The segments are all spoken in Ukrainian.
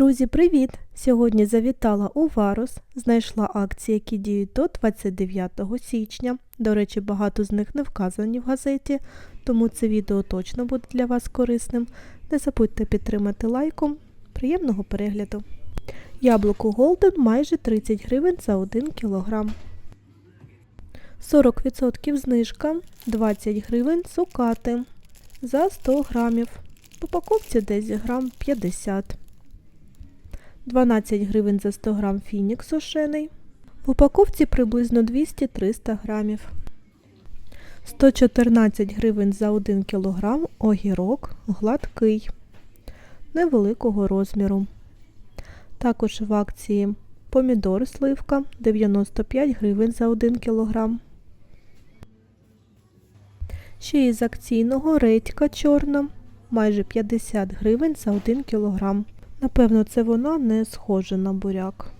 Друзі, привіт! Сьогодні завітала у Варус, знайшла акції, які діють до 29 січня. До речі, багато з них не вказані в газеті, тому це відео точно буде для вас корисним. Не забудьте підтримати лайком. Приємного перегляду! Яблуко Голден майже 30 гривень за 1 кг. 40% знижка 20 гривень цукати за 100 грамів. В упаковці десь грам 50 12 гривень за 100 грам фінік сушений. В упаковці приблизно 200-300 грамів. 114 гривень за 1 кг огірок гладкий невеликого розміру. Також в акції помідор сливка 95 гривень за 1 кг. Ще із акційного редька чорна майже 50 гривень за 1 кг. Напевно, це вона не схожа на буряк.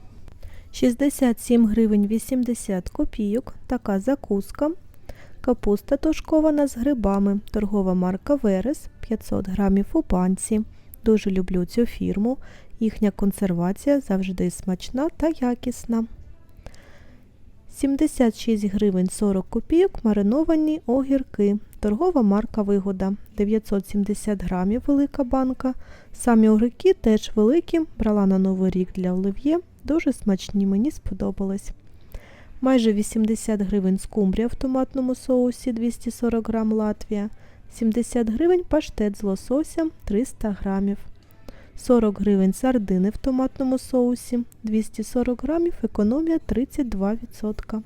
67 гривень 80 копійок. Така закуска. Капуста тушкована з грибами. Торгова марка Верес 500 грамів у банці. Дуже люблю цю фірму. Їхня консервація завжди смачна та якісна. 76 гривень 40 копійок мариновані огірки. Торгова марка Вигода 970 грамів велика банка. Самі огірки теж великі, брала на Новий рік для олив'є. Дуже смачні, мені сподобались. Майже 80 гривень скумбрія в томатному соусі 240 грам Латвія. 70 гривень паштет з лососем 300 грамів. 40 гривень сардини в томатному соусі, 240 грамів, економія 32%.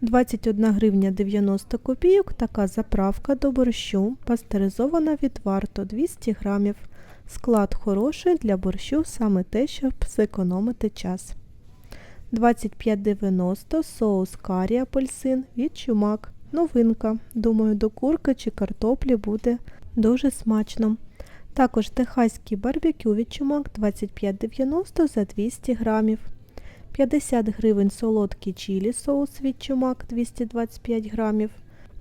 21 гривня 90 копійок, така заправка до борщу, пастеризована від варто 200 грамів. Склад хороший для борщу, саме те, щоб зекономити час. 25,90 соус карі апельсин від чумак. Новинка. Думаю, до курки чи картоплі буде дуже смачно. Також техаський барбекю від чумак 25,90 за 200 грамів. 50 гривень солодкий чилі соус від чумак 225 грамів.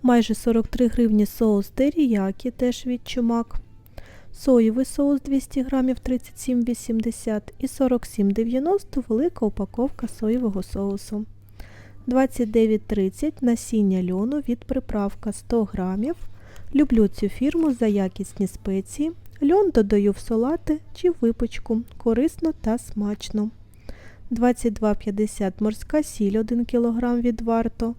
Майже 43 гривні соус теріякі теж від чумак. Соєвий соус 200 грамів 37,80 і 47,90 велика упаковка соєвого соусу. 29,30 насіння льону від приправка 100 грамів. Люблю цю фірму за якісні спеції. Льон додаю в салати чи випічку. Корисно та смачно. 22,50 морська сіль 1 кг від варто.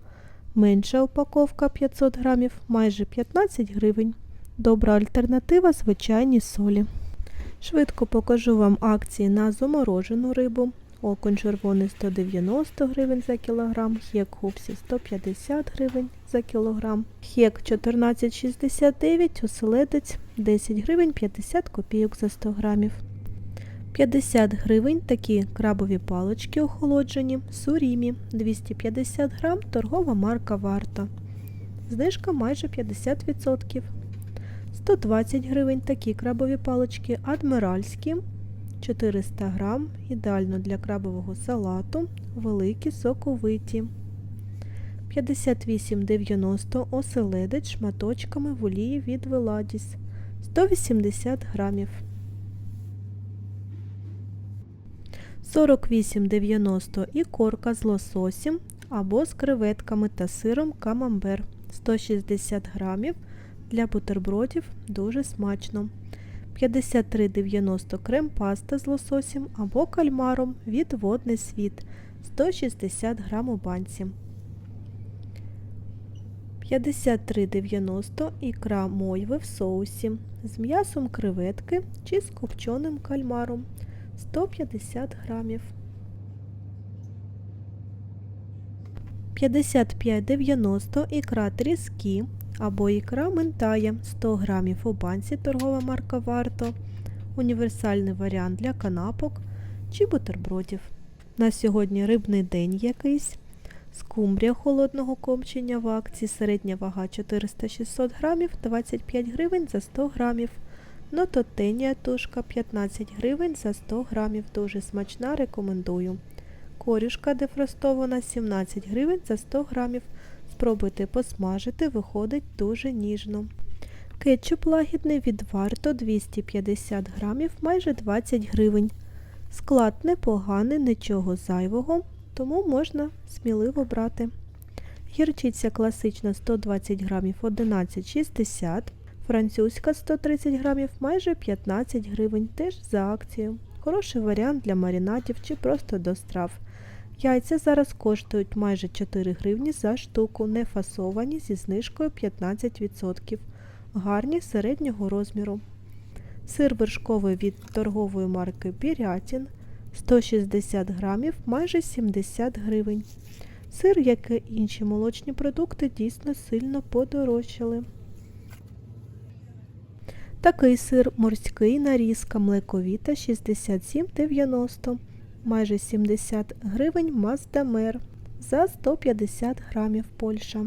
Менша упаковка 500 г майже 15 гривень. Добра альтернатива звичайній солі. Швидко покажу вам акції на заморожену рибу. Окунь червоний 190 гривень за кілограм, хек хупсі 150 гривень за кілограм, хек 14,69, оселедець 10 гривень 50 копійок за 100 грамів. 50 гривень такі крабові палички охолоджені, сурімі 250 грам, торгова марка варта. Знижка майже 50%. 120 гривень такі крабові палички адміральські 400 грам, ідеально для крабового салату, великі соковиті. 58,90 оселедець шматочками в олії від Веладіс 180 грамів. 48,90 і корка з лососем або з креветками та сиром камамбер 160 грамів для бутербродів дуже смачно. 53,90 крем-паста з лососем або кальмаром від водний світ 160 грам у банці. 53,90 ікра мойви в соусі з м'ясом креветки чи з копченим кальмаром 150 грамів. 55,90 ікра тріски або ікра ментая 100 грамів у банці торгова марка Варто, універсальний варіант для канапок чи бутербродів. На сьогодні рибний день якийсь. Скумбрія холодного комчення в акції середня вага 400-600 грамів 25 гривень за 100 грамів. Нототенія тушка 15 гривень за 100 грамів. Дуже смачна, рекомендую. Корюшка дефростована 17 гривень за 100 грамів. Спробуйте посмажити, виходить дуже ніжно. Кетчуп лагідний від варто 250 грамів, майже 20 гривень. Склад непоганий, нічого зайвого, тому можна сміливо брати. Гірчиця класична 120 грамів 11,60, французька 130 грамів майже 15 гривень, теж за акцією. Хороший варіант для маринадів чи просто до страв. Яйця зараз коштують майже 4 гривні за штуку, не фасовані зі знижкою 15%, гарні середнього розміру. Сир вершковий від торгової марки Пірятін 160 грамів, майже 70 гривень. Сир, як і інші молочні продукти, дійсно сильно подорожчали. Такий сир морський нарізка млековіта 67,90, майже 70 гривень Маздамер за 150 грамів Польща.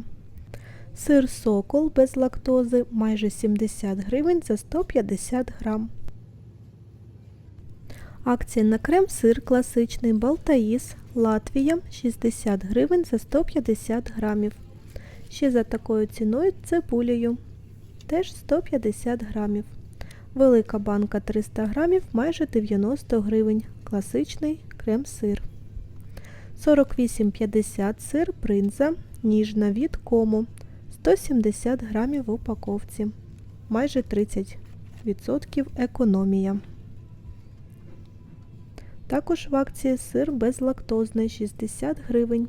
Сир сокол без лактози майже 70 гривень за 150 грам. Акція на крем сир класичний Балтаїс Латвія 60 гривень за 150 грамів. Ще за такою ціною цибулею теж 150 грамів. Велика банка 300 грамів майже 90 гривень. Класичний крем-сир. 48,50 сир принза ніжна від кому 170 грамів в упаковці. Майже 30% економія. Також в акції сир безлактозний 60 гривень.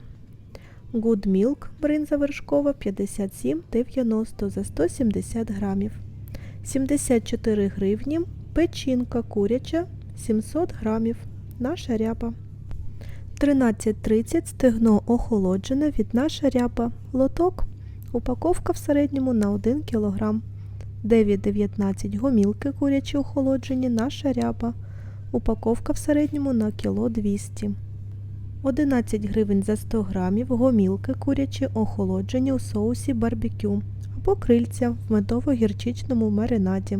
Good Milk бринза вершкова 57,90 за 170 грамів. 74 гривні. Печінка куряча 700 грамів. Наша ряпа. 13,30 стегно охолоджене від наша ряпа. Лоток. Упаковка в середньому на 1 кг. 9,19 гомілки курячі охолоджені. Наша ряпа. Упаковка в середньому на кіло 200. 11 гривень за 100 грамів гомілки курячі охолоджені у соусі барбекю або крильця в медово-гірчичному маринаді.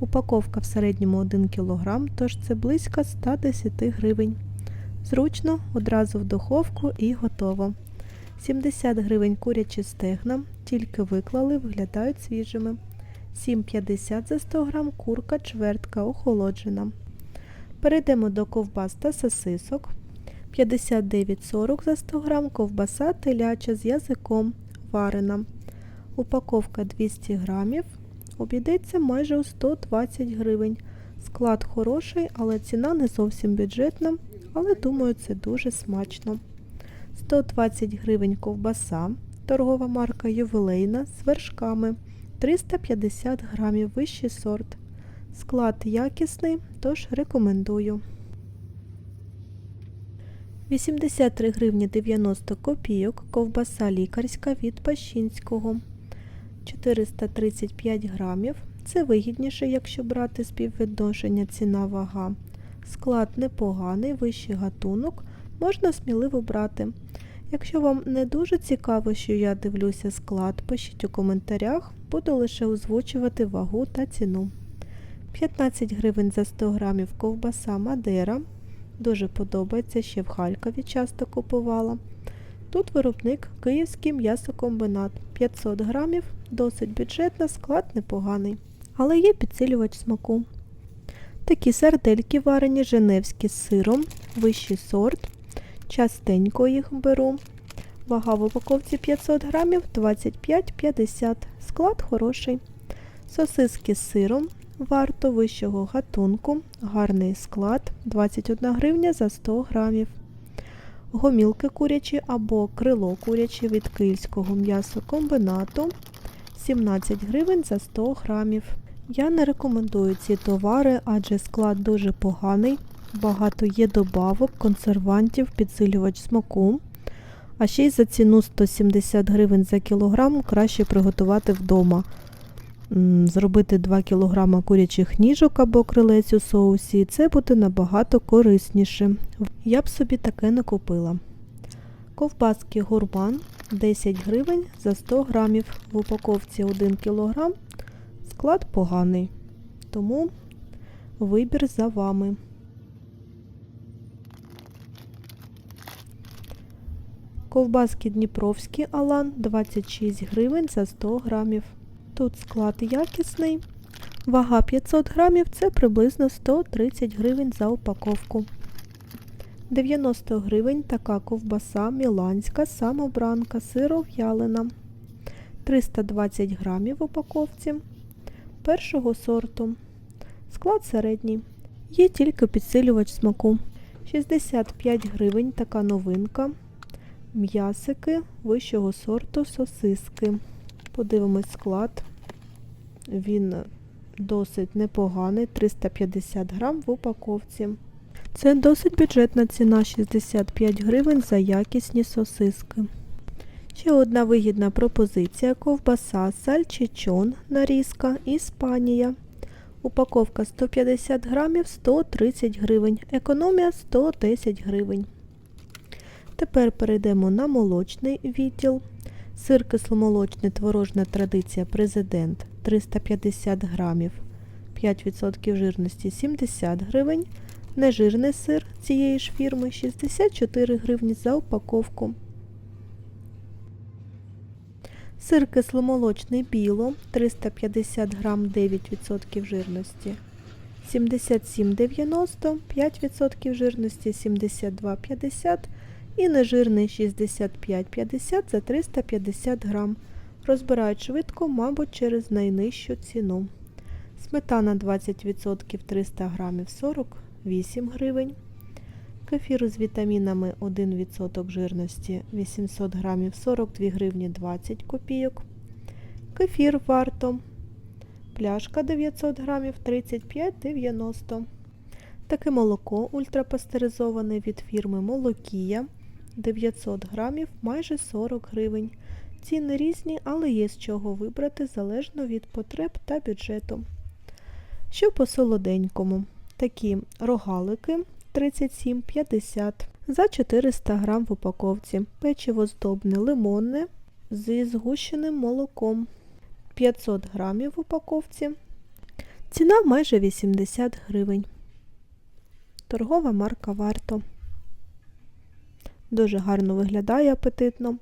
Упаковка в середньому 1 кг, тож це близько 110 гривень. Зручно, одразу в духовку і готово. 70 гривень курячі стегна, тільки виклали, виглядають свіжими. 7,50 за 100 грам курка чвертка охолоджена. Перейдемо до ковбас та сосисок. 59,40 за 100 грам ковбаса теляча з язиком варена. Упаковка 200 грамів. Обійдеться майже у 120 гривень. Склад хороший, але ціна не зовсім бюджетна, але думаю, це дуже смачно. 120 гривень ковбаса, торгова марка ювілейна з вершками. 350 грамів вищий сорт. Склад якісний, тож рекомендую. 83 гривні 90 копійок ковбаса лікарська від Пащинського. 435 грамів. Це вигідніше, якщо брати співвідношення ціна-вага. Склад непоганий, вищий гатунок, можна сміливо брати. Якщо вам не дуже цікаво, що я дивлюся склад, пишіть у коментарях, буду лише озвучувати вагу та ціну. 15 гривень за 100 грамів ковбаса Мадера. Дуже подобається, ще в Харкові часто купувала. Тут виробник Київський м'ясокомбинат 500 грамів, досить бюджетна, склад непоганий, але є підсилювач смаку. Такі сардельки варені женевські з сиром, вищий сорт. Частенько їх беру. Вага в упаковці 500 грамів 25-50. Склад хороший. Сосиски з сиром варто вищого гатунку, гарний склад 21 гривня за 100 грамів. Гомілки курячі або крило куряче від київського м'ясокомбинату 17 гривень за 100 грамів. Я не рекомендую ці товари, адже склад дуже поганий, багато є добавок, консервантів, підсилювач смаку. А ще й за ціну 170 гривень за кілограм краще приготувати вдома. Зробити 2 кг курячих ніжок або крилець у соусі, це буде набагато корисніше. Я б собі таке не купила. Ковбаски гурман 10 гривень за 100 грамів. В упаковці 1 кг. Склад поганий, тому вибір за вами. Ковбаски Дніпровські Алан 26 гривень за 100 грамів. Тут склад якісний. Вага 500 грамів це приблизно 130 гривень за упаковку. 90 гривень така ковбаса міланська самобранка сиров'ялина. 320 грамів в упаковці першого сорту. Склад середній. Є тільки підсилювач смаку. 65 гривень така новинка. М'ясики вищого сорту сосиски. Подивимось склад. Він досить непоганий, 350 грам в упаковці. Це досить бюджетна ціна 65 гривень за якісні сосиски. Ще одна вигідна пропозиція ковбаса сальчичон нарізка Іспанія. Упаковка 150 грамів 130 гривень. Економія 110 гривень. Тепер перейдемо на молочний відділ. Сир кисломолочний творожна традиція президент 350 грамів, 5% жирності 70 гривень. Нежирний сир цієї ж фірми 64 гривні за упаковку. Сир кисломолочний біло 350 грам 9% жирності 77,90, 5% жирності 72,50 і нежирний 65,50 за 350 грам. Розбирають швидко, мабуть, через найнижчу ціну. Сметана 20% 300 грамів 48 гривень. Кефір з вітамінами 1% жирності 800 грамів 42 гривні 20 копійок. Кефір варто. Пляшка 900 грамів 35,90. Таке молоко ультрапастеризоване від фірми Молокія 900 грамів майже 40 гривень. Ціни різні, але є з чого вибрати залежно від потреб та бюджету. Що по солоденькому? Такі рогалики 37,50 за 400 грам в упаковці. Печиво здобне лимонне зі згущеним молоком 500 грамів в упаковці. Ціна майже 80 гривень. Торгова марка варто. Дуже гарно виглядає апетитно.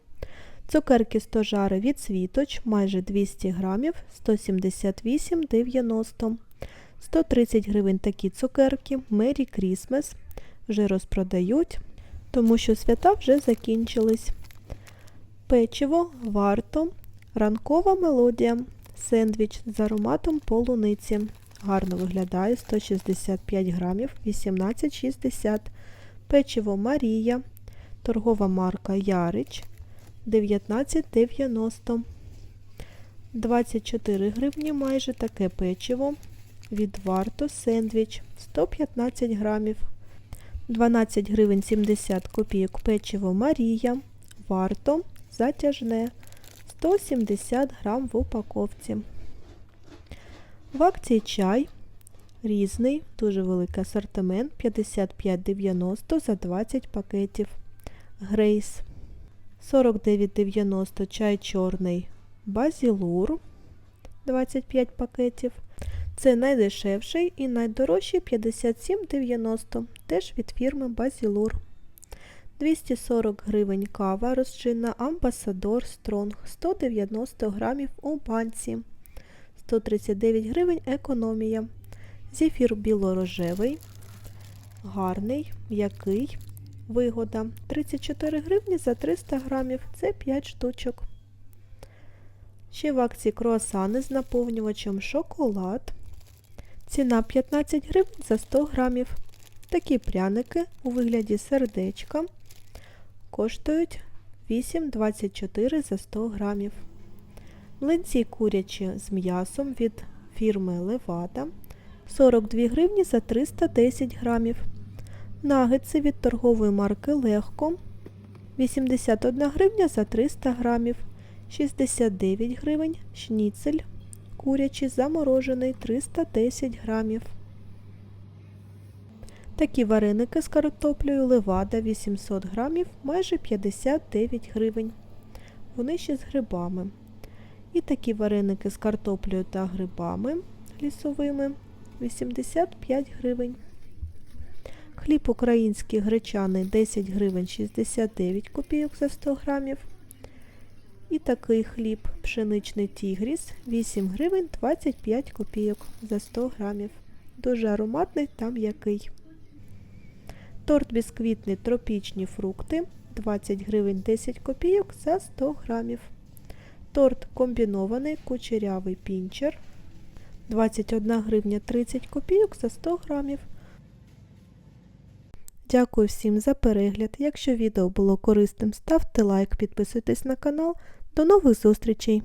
Цукерки стожари від світоч майже 200 грамів 178,90 130 гривень такі цукерки. Merry Christmas вже розпродають, тому що свята вже закінчились. Печиво варто, ранкова мелодія, сендвіч з ароматом полуниці. Гарно виглядає. 165 грамів 18,60 Печиво Марія, торгова марка Ярич 19,90 24 гривні майже таке печиво від варто сендвіч 115 грамів 12 гривень 70 копійок печиво Марія. Варто затяжне 170 грам в упаковці. В акції чай різний, дуже великий асортимент 55,90 за 20 пакетів. Грейс 49,90 чай чорний базілур 25 пакетів. Це найдешевший і найдорожчий 57,90, теж від фірми Базілур. 240 гривень кава розчинна Амбасадор Стронг 190 грамів у банці. 139 гривень економія. Зефір білорожевий, гарний, м'який, вигода. 34 гривні за 300 грамів, це 5 штучок. Ще в акції круасани з наповнювачем шоколад. Ціна 15 гривень за 100 грамів. Такі пряники у вигляді сердечка коштують 8,24 за 100 грамів. Млинці курячі з м'ясом від фірми Левада 42 гривні за 310 грамів. Нагетси від торгової марки Легко 81 гривня за 300 грамів. 69 гривень шніцель курячий заморожений 310 грамів. Такі вареники з картоплею левада 800 грамів, майже 59 гривень. Вони ще з грибами. І такі вареники з картоплею та грибами лісовими 85 гривень. Хліб український гречаний 10 гривень 69 копійок за 100 грамів. І такий хліб пшеничний тігріс 8 гривень 25 копійок за 100 грамів. Дуже ароматний та м'який. Торт бісквітний тропічні фрукти 20 гривень 10 копійок за 100 грамів. Торт комбінований кучерявий пінчер 21 гривня 30 копійок за 100 грамів. Дякую всім за перегляд. Якщо відео було корисним, ставте лайк, підписуйтесь на канал. До нових зустрічей!